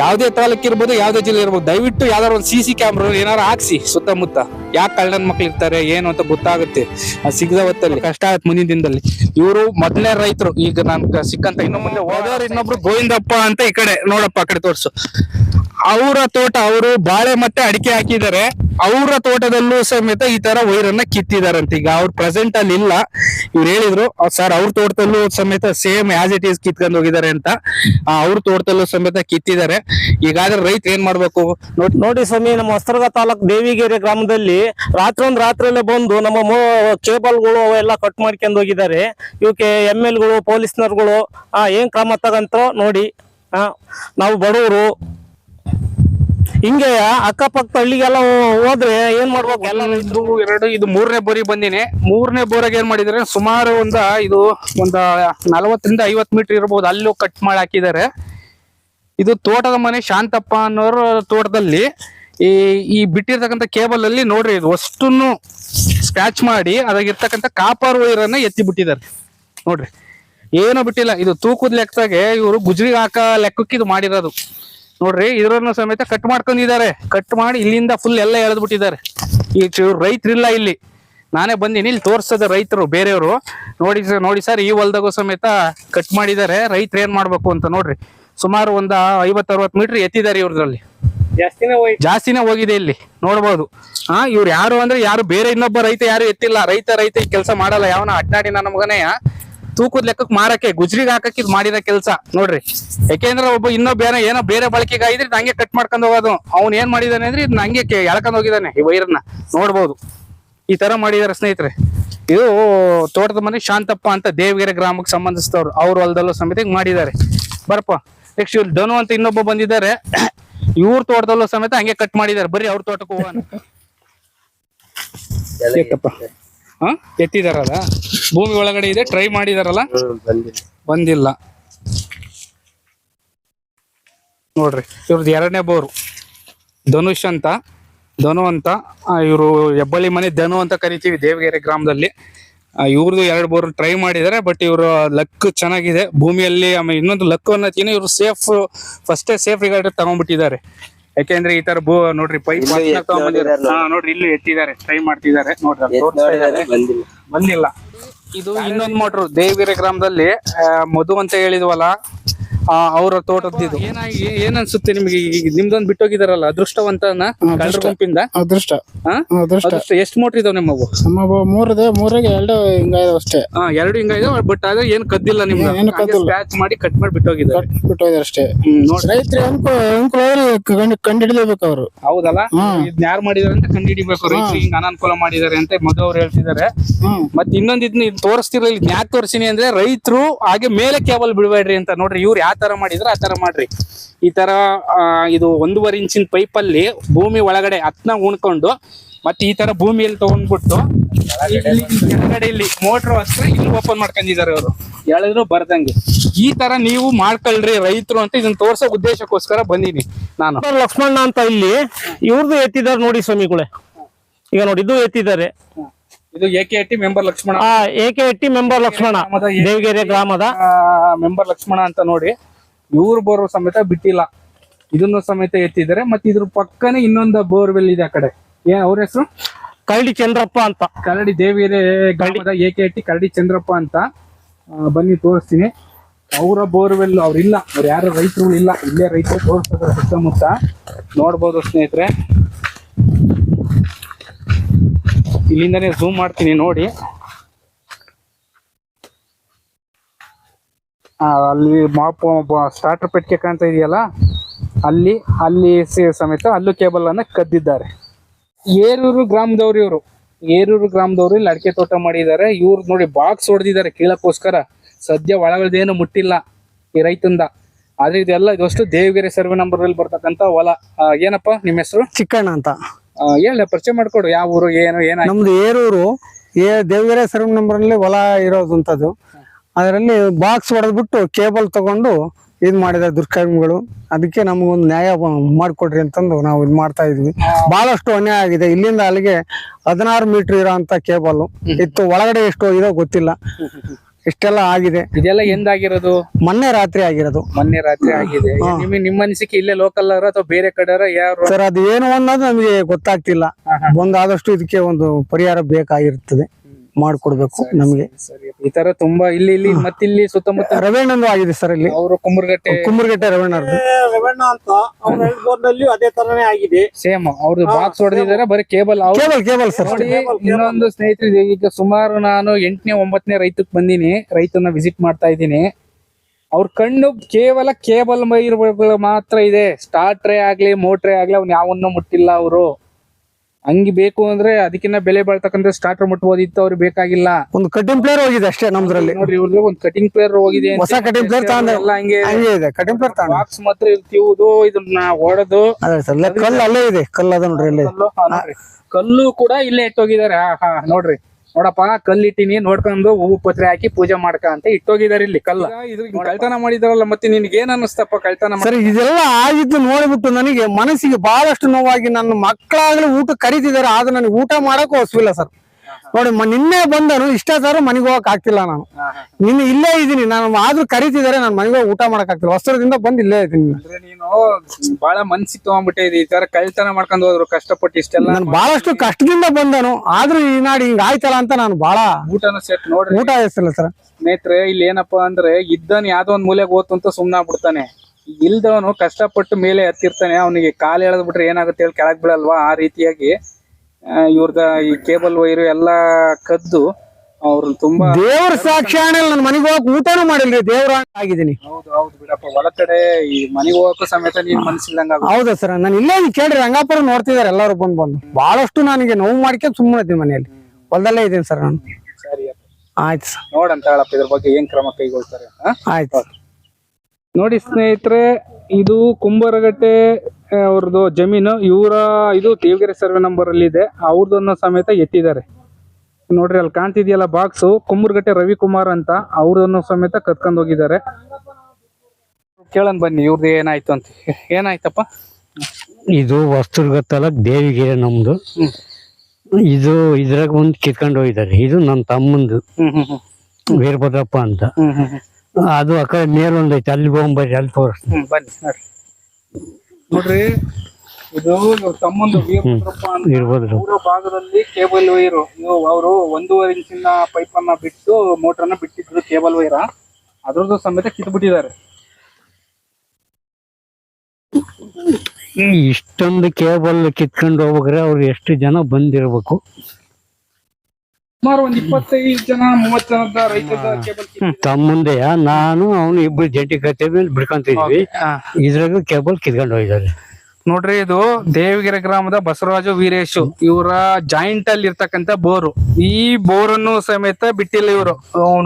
ಯಾವುದೇ ತಾಲೂಕು ಇರ್ಬೋದು ಯಾವುದೇ ಜಿಲ್ಲೆ ಇರ್ಬೋದು ದಯವಿಟ್ಟು ಯಾವ್ದಾದ್ರು ಒಂದು ಸಿ ಸಿ ಕ್ಯಾಮ್ರಾ ಏನಾರು ಹಾಕ್ಸಿ ಸುತ್ತಮುತ್ತ. ಯಾಕೆ ಕಳ್ಳನ ಮಕ್ಳು ಇರ್ತಾರೆ ಏನು ಅಂತ ಗೊತ್ತಾಗುತ್ತೆ. ಅದು ಸಿಗದ ಹೊತ್ತಲ್ಲಿ. ಕಷ್ಟ ಆಗುತ್ತೆ ಮುಂದಿನ ದಿನದಲ್ಲಿ. ಇವರು ಮೊದಲನೇ ರೈತರು. ಈಗ ನಾನು ಸಿಕ್ಕಂತ ಇನ್ನು ಮುಂದೆ ಹೋದವ್ರು ಇನ್ನೊಬ್ರು ಗೋವಿಂದಪ್ಪ ಅಂತ ಈ ಕಡೆ. ನೋಡಪ್ಪ ಆ ಕಡೆ ತೋರ್ಸು. ಅವರ ತೋಟ, ಅವರು ಬಾಳೆ ಮತ್ತೆ ಅಡಿಕೆ ಹಾಕಿದ್ದಾರೆ. ಅವರ ತೋಟದಲ್ಲೂ ಸಮೇತ ಈ ತರ ವೈರನ್ನ ಕಿತ್ತಿದಾರಂತೆ. ಈಗ ಅವ್ರು ಪ್ರೆಸೆಂಟ್ ಅಲ್ಲಿ ಇಲ್ಲ. ಇವ್ರು ಹೇಳಿದ್ರು ಸರ್ ಅವ್ರ ತೋಟದಲ್ಲೂ ಸಮೇತ ಸೇಮ್ ಆಸ್ ಇಟ್ ಈಸ್ ಕಿತ್ಕೊಂಡು ಹೋಗಿದ್ದಾರೆ ಅಂತ. ಅವ್ರ ತೋಟದಲ್ಲೂ ಸಮೇತ ಕಿತ್ತಿದ್ದಾರೆ. ಈಗಾದ್ರೆ ರೈತ ಏನ್ ಮಾಡ್ಬೇಕು? ನೋಡಿ ಸ್ವಾಮಿ, ನಮ್ಮ ಹೊಸದುರ್ಗ ತಾಲೂಕ್ ದೇವಿಗೆರೆ ಗ್ರಾಮದಲ್ಲಿ ರಾತ್ರೊಂದ್ ರಾತ್ರಿಯಲ್ಲೇ ಬಂದು ನಮ್ಮ ಕೇಬಲ್ಗಳು ಅವೆಲ್ಲ ಕಟ್ ಮಾಡ್ಕೊಂಡು ಹೋಗಿದ್ದಾರೆ. ಇವಕ್ಕೆ ಎಂ ಎಲ್ಗಳು ಪೊಲೀಸ್ನರ್ಗಳು ಏನ್ ಕ್ರಮ ತಗಂತಾರೋ ನೋಡಿ. ನಾವು ಬಡವರು ಹಿಂಗೆ ಅಕ್ಕಪಕ್ಕ ಹಳ್ಳಿಗೆಲ್ಲ ಹೋದ್ರೆ ಏನ್ ಮಾಡ್ಬೇಕು? ಎಲ್ಲ ಇದು ಎರಡು, ಇದು ಮೂರನೇ ಬೋರಿ ಬಂದಿನಿ. ಮೂರನೇ ಬೋರಾಗ ಏನ್ ಮಾಡಿದಾರೆ ಸುಮಾರು ಒಂದ, ಇದು ಒಂದ ನಲವತ್ತರಿಂದ ಐವತ್ ಮೀಟರ್ ಇರ್ಬೋದು. ಅಲ್ಲೂ ಕಟ್ ಮಾಡಿ ಹಾಕಿದ್ದಾರೆ. ಇದು ತೋಟದ ಮನೆ ಶಾಂತಪ್ಪ ಅನ್ನೋರು ತೋಟದಲ್ಲಿ. ಈ ಈ ಬಿಟ್ಟಿರ್ತಕ್ಕಂಥ ಕೇಬಲ್ ಅಲ್ಲಿ ನೋಡ್ರಿ, ಇದು ಅಷ್ಟನ್ನು ಸ್ಕ್ರಾಚ್ ಮಾಡಿ ಅದಾಗಿರ್ತಕ್ಕಂಥ ಕಾಪರ್ ವೈರನ್ನ ಎತ್ತಿ ಬಿಟ್ಟಿದ್ದಾರೆ. ನೋಡ್ರಿ. ಏನು ಬಿಟ್ಟಿಲ್ಲ. ಇದು ತೂಕದ ಲೆಕ್ಕದಾಗೆ ಇವರು ಗುಜ್ರಿಗೆ ಹಾಕ ಲೆಕ್ಕಕ್ಕೆ ಇದು ಮಾಡಿರೋದು. ನೋಡ್ರಿ ಇದ್ರನ್ನ ಸಮೇತ ಕಟ್ ಮಾಡ್ಕೊಂಡಿದ್ದಾರೆ. ಕಟ್ ಮಾಡಿ ಇಲ್ಲಿಂದ ಫುಲ್ ಎಲ್ಲ ಎಳೆದ್ಬಿಟ್ಟಿದ್ದಾರೆ. ಈ ರೈತರಿಲ್ಲ ಇಲ್ಲಿ. ನಾನೇ ಬಂದೀನಿ ಇಲ್ಲಿ ತೋರ್ಸದ ರೈತರು ಬೇರೆಯವರು. ನೋಡಿ ಸರ್ ನೋಡಿ ಸರ್ ಈ ಹೊಲ್ದಾಗೂ ಸಮೇತ ಕಟ್ ಮಾಡಿದ್ದಾರೆ. ರೈತರು ಏನ್ ಮಾಡ್ಬೇಕು ಅಂತ ನೋಡ್ರಿ. ಸುಮಾರು ಒಂದ ಐವತ್ ಅರವತ್ ಮೀಟರ್ ಎತ್ತಿದ್ದಾರೆ ಇವ್ರದ್ರಲ್ಲಿ. ಜಾಸ್ತಿನೇ ಜಾಸ್ತಿನೇ ಹೋಗಿದೆ ಇಲ್ಲಿ. ನೋಡ್ಬೋದು. ಹಾ ಇವ್ರು ಯಾರು ಅಂದ್ರೆ ಯಾರು ಬೇರೆ ಇನ್ನೊಬ್ಬ ರೈತ ಯಾರು ಎತ್ತಿಲ್ಲ. ರೈತ ರೈತ ಈ ಕೆಲಸ ಮಾಡಲ್ಲ. ಯಾವನ ಅಡ್ಡಾಡಿ ನನ್ನ ಮಗನೇ ತೂಕದ ಲೆಕ್ಕಕ್ಕೆ ಮಾರಕ್ಕೆ ಗುಜ್ರಿಗೆ ಹಾಕಕ್ಕೆ ಇದು ಮಾಡಿದ ಕೆಲಸ. ನೋಡ್ರಿ. ಯಾಕೆಂದ್ರೆ ಒಬ್ಬ ಇನ್ನೊಬ್ಬ ಏನೋ ಏನೋ ಬೇರೆ ಬಳಕೆಗೆ ಇದ್ರೆ ಹಂಗೆ ಕಟ್ ಮಾಡ್ಕೊಂಡು ಹೋಗೋದು. ಅವ್ನು ಏನ್ ಮಾಡಿದಾನೆ ಅಂದ್ರೆ ಇದನ್ನ ಹಂಗೆ ಕೆ- ಹೋಗಿದ್ದಾನೆ ಈ ವೈರನ್ನ. ನೋಡ್ಬೋದು. ಈ ತರ ಮಾಡಿದಾರೆ ಸ್ನೇಹಿತರೆ. ಇದು ತೋಟದ ಮನೆ ಶಾಂತಪ್ಪ ಅಂತ ದೇವಗೆರೆ ಗ್ರಾಮಕ್ಕೆ ಸಂಬಂಧಿಸಿದವ್ರು. ಅವ್ರ ಹೊಲದಲ್ಲೂ ಸಮೇತ ಮಾಡಿದ್ದಾರೆ. ಬರಪ್ಪ ನೆಕ್ಸ್ಟ್ ಇವ್ರು ಧನು ಅಂತ ಇನ್ನೊಬ್ಬ ಬಂದಿದ್ದಾರೆ. ಇವ್ರ ತೋಟದಲ್ಲೂ ಸಮೇತ ಹಂಗೆ ಕಟ್ ಮಾಡಿದ್ದಾರೆ. ಬರೀ ಅವ್ರ ತೋಟಕ್ಕೆ ಹೋಗೋಣ. ಹಾ? ಎತ್ತಿದಾರಲ್ಲ ಭೂಮಿ ಒಳಗಡೆ ಇದೆ ಟ್ರೈ ಮಾಡಿದಾರಲ್ಲ? ಬಂದಿಲ್ಲ. ನೋಡ್ರಿ ಇವ್ರದ್ದು ಎರಡನೇ ಬೋರು. ಧನುಷ್ ಅಂತ ಧನು ಅಂತ ಇವರು ಹೆಬ್ಬಳ್ಳಿ ಮನೆ ಧನು ಅಂತ ಕರಿತೀವಿ ದೇವಗೆರೆ ಗ್ರಾಮದಲ್ಲಿ. ಇವ್ರದ್ದು ಎರಡು ಬೋರ್ ಟ್ರೈ ಮಾಡಿದ್ದಾರೆ ಬಟ್ ಇವರು ಲಕ್ ಚೆನ್ನಾಗಿದೆ. ಭೂಮಿಯಲ್ಲಿ ಆಮೇಲೆ ಇನ್ನೊಂದು ಲಕ್ ಅನ್ನೋದಕ್ಕಿಂತ ಇವ್ರು ಸೇಫ್ ಫಸ್ಟೇ ಸೇಫ್ ರಿಗಾರ್ಡ್ ತಗೊಂಡ್ಬಿಟ್ಟಿದ್ದಾರೆ. ಯಾಕೆಂದ್ರೆ ಈ ತರ ಬೋ ನೋಡ್ರಿ ಪೈಪ್ ನೋಡ್ರಿ ಇಲ್ಲಿ ಎತ್ತಿದ್ದಾರೆ ಟ್ರೈ ಮಾಡ್ತಿದ್ದಾರೆ. ನೋಡ್ರಿ ಬಂದಿಲ್ಲ. ಇದು ಇನ್ನೊಂದ್ ಮೋಟ್ರು ದೇವಿರ ಗ್ರಾಮದಲ್ಲಿ ಮಧು ಅಂತ ಹೇಳಿದ್ವಲ್ಲ ಅವರ ತೋಟದ್ದು ಇದು ಏನಾಗಿ ಏನ್ ಅನ್ಸುತ್ತೆ ನಿಮ್ಗೆ? ಈಗ ನಿಮ್ದೊಂದು ಬಿಟ್ಟೋಗಿದಾರಲ್ಲ ಅದೃಷ್ಟವಂತನ ಕಳ್ಳರ ಗುಂಪಿಂದ ಅದೃಷ್ಟ. ಹಾ? ಅದೃಷ್ಟ. ಅದೃಷ್ಟ. ಎಷ್ಟು ಮೋಟ್ರ್ ಇದಾವ್ ನಿಮ್ಮವು? ನಮ್ಮ ಮೂರದೆ ಮೂರಿಗೆ ಎರಡು ಹಿಂಗಾಯ್ತು ಅಷ್ಟೇ. ಹಾ ಎರಡು ಹಿಂಗ ಇದಾವ ಬಟ್ ಅದೇ ಏನ್ ಕದ್ದಿಲ್ಲ ನಿಮ್ಗೆ ಏನು ಕದ್ದಿಲ್ಲ. ಸ್ಕ್ರಾಚ್ ಮಾಡಿ ಕಟ್ ಮಾಡಿ ಬಿಟ್ಟೋಗಿದ್ದಾರೆ. ಬಿಟ್ಟು ಅಷ್ಟೇ. ಹ್ಮ್ ನೋಡ್ರಿ ರೈತರು ಅನ್ಕೋ ಅನುಕೂಲ ಕಂಡು ಹಿಡಿಲೇಬೇಕು ಅವರು. ಹೌದಲ್ಲ? ಹ್ಮ್. ಇದನ್ನ ಯಾರು ಮಾಡಿದಾರೆ ಅಂತ ಕಂಡುಹಿಡಿಬೇಕು ರೈತರು ಹಿಂಗ ಅನಾನುಕೂಲ ಮಾಡಿದಾರೆ ಅಂತ ಮೊದಲು ಅವ್ರು ಹೇಳ್ತಿದ್ದಾರೆ. ಮತ್ತೆ ಮತ್ ಇನ್ನೊಂದ್ ಇದ್ನ ಇದ್ ತೋರಿಸ್ತಿರಲ್ಲ ಇದ್ ಯಾಕೆ ತೋರಿಸಿನಿ ಅಂದ್ರೆ ರೈತರು ಹಾಗೆ ಮೇಲೆ ಕೇಬಲ್ ಬಿಡಬೇಡ್ರಿ ಅಂತ. ನೋಡ್ರಿ ಇವ್ರು ಯಾವ ತರ ಮಾಡಿದ್ರೆ ಆ ತರ ಮಾಡ್ರಿ. ಈ ತರ ಇದು ಒಂದೂವರೆ ಇಂಚಿನ ಪೈಪ್ ಅಲ್ಲಿ ಭೂಮಿ ಒಳಗಡೆ ಹತ್ನ ಉಣ್ಕೊಂಡು ಮತ್ತೆ ಈ ತರ ಭೂಮಿಯಲ್ಲಿ ತಗೊಂಡ್ಬಿಟ್ಟು ಕೆಳಗಡೆ ಇಲ್ಲಿ ಮೋಟ್ರ್ ಹತ್ರ ಇಲ್ಲಿ ಓಪನ್ ಮಾಡ್ಕೊಂಡಿದ್ದಾರೆ ಅವರು. ಹೇಳಿದ್ರು ಬರ್ದಂಗೆ. ಈ ತರ ನೀವು ಮಾಡ್ಕೊಳ್ರಿ ರೈತರು ಅಂತ ಇದನ್ನ ತೋರ್ಸೋ ಉದ್ದೇಶಕ್ಕೋಸ್ಕರ ಬಂದೀನಿ ನಾನು. ಲಕ್ಷ್ಮಣ್ಣ ಅಂತ ಇಲ್ಲಿ ಇವ್ರದ್ದು ಎತ್ತಿದ್ದಾರೆ ನೋಡಿ ಸ್ವಾಮಿಗಳೇ. ಈಗ ನೋಡಿ ಇದು ಎತ್ತಿದ್ದಾರೆ. ಇದು A K T member Lakshmana A K T member Lakshmana Devagere ಗ್ರಾಮದ. ಮೆಂಬರ್ ಲಕ್ಷ್ಮಣ ಅಂತ ನೋಡಿ. ಇವ್ರು ಬೋರ್ ಸಮೇತ ಬಿಟ್ಟಿಲ್ಲ. ಇದನ್ನು ಸಮೇತ ಎತ್ತಿದ್ದಾರೆ. ಮತ್ತೆ ಇದ್ರ ಪಕ್ಕನೆ ಇನ್ನೊಂದು ಬೋರ್ವೆಲ್ ಇದೆ ಆ ಕಡೆ. ಏನ್ ಅವ್ರ ಹೆಸರು? ಕರಡಿ ಚಂದ್ರಪ್ಪ ಅಂತ. ಕರಡಿ ದೇವಿಯರೆ ಗ್ರಾಮದ A K T Karadi Chandrappa ಅಂತ. ಆ, ಬನ್ನಿ ತೋರಿಸ್ತೀನಿ. ಅವರ ಬೋರ್ವೆಲ್ ಅವ್ರಿಲ್ಲ. ಅವ್ರು ಯಾರು ರೈತರು ಇಲ್ಲ ಇಲ್ಲೇ ರೈತರು ತೋರಿಸ್ತಾರೆ ಸುತ್ತಮುತ್ತ. ನೋಡ್ಬೋದು ಸ್ನೇಹಿತರೆ. ಇಲ್ಲಿಂದಾನೇ ಝೂಮ್ ಮಾಡ್ತೀನಿ ನೋಡಿ. ಅಲ್ಲಿ ಮಾಪ್ ಸ್ಟಾರ್ಟರ್ ಪೆಟ್ಟಿಗೆ ಕಾಣ್ತಾ ಇದೆಯಲ್ಲ? ಅಲ್ಲಿ ಅಲ್ಲಿ ಸಮೇತ ಅಲ್ಲೂ ಕೇಬಲ್ ಅನ್ನ ಕದ್ದಿದ್ದಾರೆ. ಏರೂರು ಗ್ರಾಮದವ್ರು ಇವರು. ಏರೂರು ಗ್ರಾಮದವ್ರು ಇಲ್ಲಿ ಅಡಿಕೆ ತೋಟ ಮಾಡಿದ್ದಾರೆ. ಇವ್ರು ನೋಡಿ ಬಾಕ್ಸ್ ಹೊಡೆದಿದ್ದಾರೆ ಕೀಳಕ್ಕೋಸ್ಕರ. ಸದ್ಯ ಒಳಗಳದೇನು ಮುಟ್ಟಿಲ್ಲ ಈ ರೈತಂದ. ಆದ್ರೆ ಇದೆಲ್ಲ ಇದಷ್ಟು ದೇವಗಿರಿ ಸರ್ವೆ ನಂಬರ್ ಅಲ್ಲಿ ಬರ್ತಕ್ಕಂತ ಹೊಲ. ಏನಪ್ಪ ನಿಮ್ಮ ಹೆಸರು? ಚಿಕ್ಕಣ್ಣ ಅಂತ. ಹೇಳ ಪರಿಚಯ ಮಾಡ್ಕೊಡು ಯಾವ ಊರು ಏನು ಏನ ನಮ್ದು ಏರೂರು ಏ ದೇವಗೆರೆ ಸರ್ವ್ ನಂಬರ್ ಅಲ್ಲಿ ಹೊಲ ಇರೋದಂಥದ್ದು. ಅದರಲ್ಲಿ ಬಾಕ್ಸ್ ಹೊಡೆದ್ಬಿಟ್ಟು ಕೇಬಲ್ ತಗೊಂಡು ಇದ್ ಮಾಡಿದ ದುಷ್ಕರ್ಮಿಗಳು. ಅದಕ್ಕೆ ನಮಗೊಂದು ನ್ಯಾಯ ಮಾಡಿಕೊಡ್ರಿ ಅಂತಂದು ನಾವು ಇದು ಮಾಡ್ತಾ ಇದ್ವಿ. ಬಹಳಷ್ಟು ಅನ್ಯಾಯ ಆಗಿದೆ. ಇಲ್ಲಿಂದ ಅಲ್ಲಿಗೆ ಹದಿನಾರು ಮೀಟರ್ ಇರೋಂತ ಕೇಬಲ್ ಇತ್ತು ಒಳಗಡೆ ಎಷ್ಟು ಇದೋ ಗೊತ್ತಿಲ್ಲ. ಇಷ್ಟೆಲ್ಲ ಆಗಿದೆ. ಇದೆಲ್ಲ ಎಂದಾಗಿರೋದು? ಮೊನ್ನೆ ರಾತ್ರಿ ಆಗಿರೋದು. ಮೊನ್ನೆ ರಾತ್ರಿ ಆಗಿದೆ. ನಿಮಗೆ ನಿಮ್ಮ ಅನಿಸಿಕೆ ಇಲ್ಲೇ ಲೋಕಲ್ ಅಥವಾ ಬೇರೆ ಕಡೆ ಯಾರು? ಸರ್ ಅದು ಏನು ಅನ್ನೋದು ನಮಗೆ ಗೊತ್ತಾಗ್ತಿಲ್ಲ. ಒಂದಾದಷ್ಟು ಇದಕ್ಕೆ ಒಂದು ಪರಿಹಾರ ಬೇಕಾಗಿರ್ತದೆ. ಮಾಡ್ಕೊಡ್ಬೇಕು ನಮಗೆ. ಈ ತರ ತುಂಬಾ ಇಲ್ಲಿ ಇಲ್ಲಿ ಮತ್ತಿಲ್ಲಿ ಸುತ್ತಮುತ್ತ ರವೇಣಂದು ಆಗಿದೆ ಸರ್ ಇಲ್ಲಿ. ಅವರು ಕುಂಬರ್ಗಟ್ಟೆ ಕುಂಬರ್ಗಟ್ಟೆ ರವೇಣರ್ದು ರವಣ್ಣ ಅಂತ ಅವ್ರ ಅದೇ ತರನೇ ಆಗಿದೆ. ಸೇಮ್ ಅವ್ರದ್ದು ಬಾಕ್ಸ್ ಹೊಡೆದಿದ್ದಾರೆ ಬರೀ ಕೇಬಲ್ ಅವ್ರು ಕೇಬಲ್ ಕೇಬಲ್ ಸರ್. ನೋಡಿ ಇನ್ನೊಂದು ಸ್ನೇಹಿತರು ಈಗ ಸುಮಾರು ನಾನು ಎಂಟನೇ ಒಂಬತ್ತನೇ ರೈತಕ್ ಬಂದಿನಿ ರೈತನ ವಿಸಿಟ್ ಮಾಡ್ತಾ ಇದ್ದೀನಿ. ಅವ್ರ ಕಣ್ಣು ಕೇವಲ ಕೇಬಲ್ ಮೈರ್ಗಳು ಮಾತ್ರ ಇದೆ. ಸ್ಟಾರ್ಟ್ರೇ ಆಗ್ಲಿ ಮೋಟ್ರೇ ಆಗ್ಲಿ ಅವ್ನ ಯಾವನ್ನೂ ಮುಟ್ಟಿಲ್ಲ ಅವರು. ಹಂಗೆ ಬೇಕು ಅಂದ್ರೆ ಅದಕ್ಕಿಂತ ಬೆಲೆ ಬಾಳ್ತಕ್ಕಂತ ಸ್ಟಾರ್ಟರ್ ಮುಟ್ಬೋದಿತ್ತು ಅವ್ರಿಗೆ ಬೇಕಾಗಿಲ್ಲ. ಒಂದು ಕಟಿಂಗ್ ಪ್ಲೇಯರ್ ಹೋಗಿದೆ ಅಷ್ಟೇ ನಮ್ದ್ರಲ್ಲಿ. ನೋಡ್ರಿ ಇವ್ರಿಗೆ ಒಂದು ಕಟಿಂಗ್ ಪ್ಲೇಯರ್ ಹೋಗಿದೆ ಅಂತ ಹೊಸ ಕಟಿಂಗ್ ಪ್ಲೇಯರ್ ತಗೊಂಡೆ. ಎಲ್ಲ ಹಂಗೆ ಹಂಗೆ ಇದೆ ಕಟಿಂಗ್ ಪ್ಲೇಯರ್ ತಗೊಂಡು ಬಾಕ್ಸ್ ಮಾತ್ರ ಇರ್ತಿವುದು ಇದನ್ನ ಹೊಡೆದು. ಅದೇ ಸರ್ ಕಲ್ಲು ಅಲ್ಲೇ ಇದೆ ಕಲ್ಲು ಅದ ನೋಡ್ರಿ ಇಲ್ಲಿ ಕಲ್ಲು ಕಲ್ಲು ಕೂಡ ಇಲ್ಲೇ ಇಟ್ಟೋಗಿದ್ದಾರೆ ಹಾ ಹಾ ನೋಡ್ರಿ. ನೋಡಪ್ಪ ಕಲ್ಲಿಟ್ಟಿನಿ ನೋಡ್ಕೊಂಡು ಹೂವು ಪತ್ರೆ ಹಾಕಿ ಪೂಜೆ ಮಾಡ್ಕ ಅಂತ ಇಟ್ಟೋಗಿದಾರೆ ಇಲ್ಲಿ ಕಲ್ಲ. ಕಳ್ತನ ಮಾಡಿದಾರಲ್ಲ ಮತ್ತೆ ನಿನ್ಗೆ ಏನ್ ಅನ್ನಿಸ್ತಪ್ಪ ಕಳ್ತನ ಸರಿ ಸರ್ ಇದೆಲ್ಲ ಆಗಿದ್ದು ನೋಡ್ಬಿಟ್ಟು ನನಗೆ ಮನಸ್ಸಿಗೆ ಬಹಳಷ್ಟು ನೋವಾಗಿ ನನ್ನ ಮಕ್ಕಳಾಗ್ಲಿ ಊಟ ಕರೀತಿದಾರೆ ಆದ್ರೆ ನನಗೆ ಊಟ ಮಾಡಕ್ಕೂ ಹೊಸವಿಲ್ಲ ಸರ್. ನೋಡಿ ನಿನ್ನೆ ಬಂದನು ಇಷ್ಟ ಸಾರು ಮನೆಗೆ ಹೋಗಕ್ ಆಗ್ತಿಲ್ಲ ನಾನು. ನಿನ್ನ ಇಲ್ಲೇ ಇದೀನಿ ನಾನು ಆದ್ರೂ ಕರಿತಿದಾರೆ ನಾನು ಮನೆಗೆ ಹೋಗಿ ಊಟ ಮಾಡಕ್ ಆಗ್ತಿಲ್ಲ. ವಸ್ತ್ರದಿಂದ ಬಂದ್ ಇಲ್ಲೇ ಇದೀನಿ ಅಂದ್ರೆ ನೀನು ಬಹಳ ಮನ್ಸಿಗೆ ತಗೊಂಡ್ಬಿಟ್ಟಿದಿ ಈ ತರ ಕಳ್ತನ ಮಾಡ್ಕೊಂಡು ಹೋದ್ರು ಕಷ್ಟಪಟ್ಟು ಇಷ್ಟೆಲ್ಲ ನಾನು ಬಹಳಷ್ಟು ಕಷ್ಟದಿಂದ ಬಂದನು ಆದ್ರೂ ಈ ನಾಡಿ ಹಿಂಗ ಆಯ್ತಲ್ಲ ಅಂತ ನಾನು ಬಹಳ ಊಟನ ಸೆಟ್ ನೋಡ್ರಿ. ಊಟ ಆಯ್ತಿಲ್ಲ ಸರ್. ಸ್ನೇಹಿತರೆ ಇಲ್ಲಿ ಏನಪ್ಪಾ ಅಂದ್ರೆ ಇದ್ದನ್ ಯಾವ್ದೋ ಒಂದ್ ಮೂಲೆಗೆ ಹೋತು ಅಂತ ಸುಮ್ನ ಬಿಡ್ತಾನೆ ಇಲ್ದವನು ಕಷ್ಟಪಟ್ಟು ಮೇಲೆ ಹತ್ತಿರ್ತಾನೆ ಅವನಿಗೆ ಕಾಲು ಎಳೆದ್ ಬಿಟ್ರೆ ಏನಾಗುತ್ತೆ ಹೇಳಿ ಕೆಳಗ್ ಬಿಡಲ್ವಾ ಆ ರೀತಿಯಾಗಿ ಇವ್ರದ ಈ ಕೇಬಲ್ ವೈರು ಎಲ್ಲಾ ಕದ್ದು ಅವ್ರು ತುಂಬಾ ದೇವ್ರ ಸಾಕ್ಷಿ ನನ್ನ ಮನೆಗೆ ಹೋಗಕ್ ಊಟನೂ ಮಾಡಿಲ್ರಿ ದೇವ್ರ ಆಗಿದ್ದೀನಿ. ಹೌದು ಹೌದು ಬಿಡಪ್ಪ. ಕಡೆ ಈ ಮನೆಗೆ ಹೋಗಕ್ ಸಮೇತ ನೀನ್ ಮನ್ಸಿಲ್ಲಂಗ ಹೌದಾ ಸರ್? ನಾನು ಇಲ್ಲೇ ಕೇಳ್ರಿ ರಂಗಾಪುರ ನೋಡ್ತಿದಾರೆ ಎಲ್ಲಾರು ಬಂದ್ ಬಂದು. ಬಹಳಷ್ಟು ನನಗೆ ನೋವು ಮಾಡ್ಕೊಂಡು ಸುಮ್ಮನೆ ಇದ್ದೀನಿ ಮನೆಯಲ್ಲಿ. ಹೊಲದಲ್ಲೇ ಇದ್ದೀನಿ ಸರ್ ನಾನು. ಸರಿ. ಆಯ್ತು. ಸರ್. ನೋಡಂತ ಹೇಳಪ್ಪ ಇದ್ರ ಬಗ್ಗೆ ಏನ್ ಕ್ರಮ ಕೈಗೊಳ್ತಾರೆ? ಆಯ್ತು ನೋಡಿ ಸ್ನೇಹಿತರೆ ಇದು ಕುಂಬರಗಟ್ಟೆ ಅವ್ರದ್ದು ಜಮೀನು ಇವರ ಇದು ದೇವಗೆರೆ ಸರ್ವೆ ನಂಬರ್ ಅಲ್ಲಿ ಇದೆ. ಅವ್ರದ್ದನ್ನ ಸಮೇತ ಎತ್ತಿದ್ದಾರೆ. ನೋಡ್ರಿ ಅಲ್ಲಿ ಕಾಣ್ತಿದ್ಯಲ್ಲ ಬಾಕ್ಸ್ ಕುಮ್ಮರ್ಗಟ್ಟೆ ರವಿಕುಮಾರ್ ಅಂತ ಅವ್ರದನ್ನು ಸಮೇತ ಕತ್ಕೊಂಡು ಹೋಗಿದ್ದಾರೆ. ಕೇಳನ್ ಬನ್ನಿ ಇವ್ರದ್ದು ಏನಾಯ್ತು ಅಂತ. ಏನಾಯ್ತಪ್ಪ? ಇದು ವಸ್ತುರ್ಗ ತಾಲೂಕ್ ದೇವಿಗೆರೆ ನಮ್ದು. ಇದು ಇದ್ರಾಗ ಒಂದು ಕಿತ್ಕೊಂಡು ಹೋಗಿದ್ದಾರೆ. ಇದು ನನ್ನ ತಮ್ಮಂದು. ವೀರಭದ್ರಪ್ಪ ಅಂತ. ಅದು ಆ ಕಡೆ ಮೇಲೊಂದೈತೆ ಅಲ್ಲಿ ಹೋಗ್ಬರ್ರಿ ಅಲ್ಲಿ ತೋರಿಸ್ತೀನಿ. ಬನ್ನಿ ನೋಡ್ರಿ ಇದು ತಮ್ಮೊಂದು ವೀರಭದ್ರಪ್ಪ ಅಂತ ವೀರಭದ್ರ ಪೂರ್ವ ಭಾಗದಲ್ಲಿ ಕೇಬಲ್ ವೈರು ಇವು ಅವರು ಒಂದೂವರೆ ಇಂಚಿನ ಪೈಪ್ ಅನ್ನ ಬಿಟ್ಟು ಮೋಟರ್ ಅನ್ನ ಬಿಟ್ಟಿದ್ರು ಕೇಬಲ್ ವೈರ ಅದ್ರದ್ದು ಸಮೇತ ಕಿತ್ಬಿಟ್ಟಿದ್ದಾರೆ. ಈ ಇಷ್ಟೊಂದು ಕೇಬಲ್ ಕಿತ್ಕೊಂಡು ಹೋಗ್ರೆ ಅವ್ರು ಎಷ್ಟು ಜನ ಬಂದಿರ್ಬೇಕು? ಸುಮಾರು ಒಂದ್ ಇಪ್ಪತ್ತೈದು ಜನ ಮೂವತ್ ಜನದ ರೈತದ ಕೇಬಲ್ ಮುಂದೆ ನಾನು ಅವನು ಇಬ್ರು ಜಂಟಿ ಕತೆ ಮೇಲೆ ಬಿಡ್ಕೊಂತಿದ್ವಿ. ಇದ್ರಾಗ ಕೇಬಲ್ ಕಿತ್ಕೊಂಡು ಹೋಗಿದ್ದಾರೆ. ನೋಡ್ರಿ ಇದು ದೇವಗಿರಿ ಗ್ರಾಮದ ಬಸವರಾಜು ವೀರೇಶು. ಇವರ ಜಾಯಿಂಟ್ ಅಲ್ಲಿ ಇರ್ತಕ್ಕಂತ ಬೋರು. ಈ ಬೋರನ್ನು ಸಮೇತ ಬಿಟ್ಟಿಲ್ಲ ಇವರು.